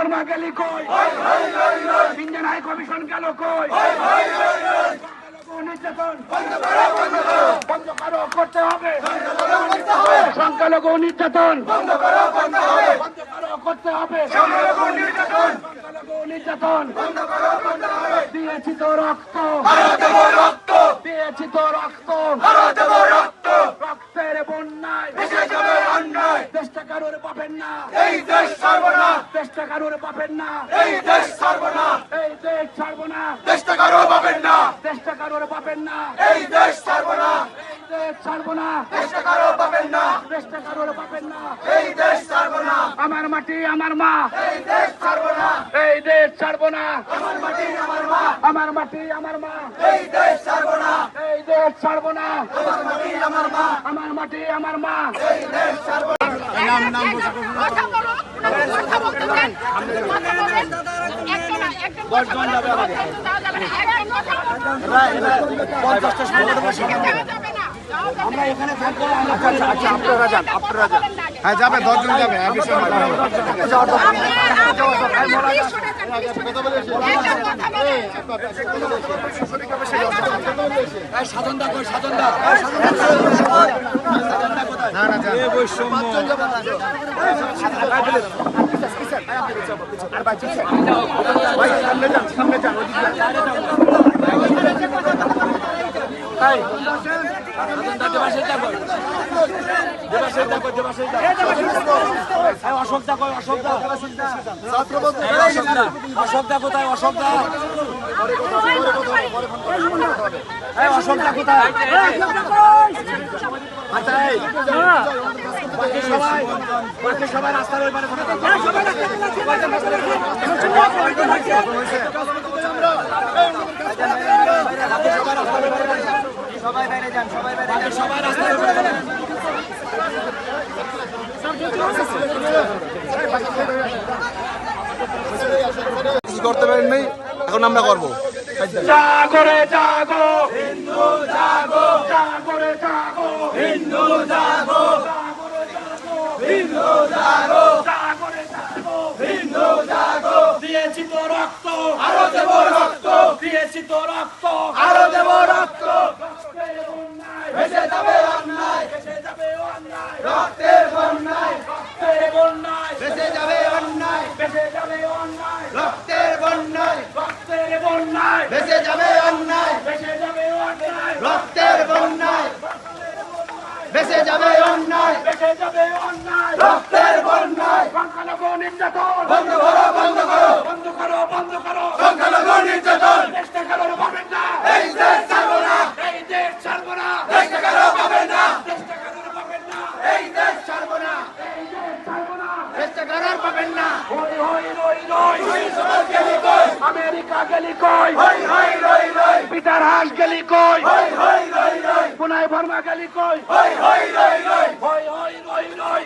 বর্মা গেলি কই? Indian high commission গেল কই? সংখ্যালঘু নির্যাতন। দিয়েছি তো রক্ত। দিয়েছি তো রক্ত। রক্তের বন্যায়। দেশটা কারোর পাবেন না। কারোর পাবেন না এই দেশ ছাড়বো না এই দেশ ছাড়বো না দেশটা কারও পাবেন না দেশটা কারোর পাবেন না এই দেশ ছাড়বো না এই দেশ ছাড়বো না দেশটা কারও পাবেন না দেশটা কারোর পাবেন না এই দেশ ছাড়বো না আমার মাটি আমার মা এই দেশ ছাড়বো না এই দেশ ছাড়বো না আমার মাটি আমার মা আমার মাটি আমার মা এই দেশ ছাড়বো না এই দেশ ছাড়বো না আমার মাটি আমার মা আমার মাটি আমার মা এই দেশ ছাড়বো না কথা বলো কথা বলতে দেন কথা বলেন একটা না একটা কথা বলো যাওয়া যাবে না একটা কথা পঞ্চাশটা যাওয়া যাবে না আমরা এখানে থাকব আচ্ছা আচ্ছা আপনারা যান আপনারা যান হ্যাঁ যাবে দশজন যাবে হ্যাঁ, বিষয় না। না না। যাবে। অশোকদা কোথায়? অশোকদা অশোকদা কোথায়? আচ্ছা এই বাকি সবাই থাকো। বাকি সবাই থাকো। কিছু করতে পারেন নাই, এখন আমরা করব জাগো হিন্দু জাগো হিন্দু জাগো জাগো জাগরে জাগো দিয়েছি তো রক্ত। আরও দেব রক্ত। দিয়েছি তো রক্ত। আরও দেব রক্ত। ভেসে যাবে অন্যায়। ভেসে যাবে অন্যায়। রক্তের বন্যায়। রক্তের বন্যায়। ভেসে যাবে অন্যায়। ভেসে যাবে অন্যায়। রক্তের বন্যায়। রক্তের বন্যায়। ভেসে যাবে অন্যায় ভেসে যাবে অন্যায় রক্তের বন্যায় ভেসে যাবে অন্যায়। ভেসে যাবে অন্যায়। রক্তের বন্যায়। সংখ্যালঘু নির্যাতন। বন্ধ করো বন্ধ করো। বন্ধ করো বন্ধ করো। সংখ্যালঘু নির্যাতন। দেশটা কারোর পাবেন না। এই দেশ ছাড়বো না। এই দেশ ছাড়বো না। দেশটা কারও পাবেন না। দেশটা কারোর পাবেন না। এই দেশ ছাড়বো না। এই দেশ ছাড়বো না। দেশটা কারোর পাবেন না। হই হই রই রই। সমাজ গেলি কই? আমেরিকা গেলি কই? হই হই রই রই। পিতার হাস গেলি কই? হই হই রই রই কালী কই? হই হই রই রই। হই হই রই রই।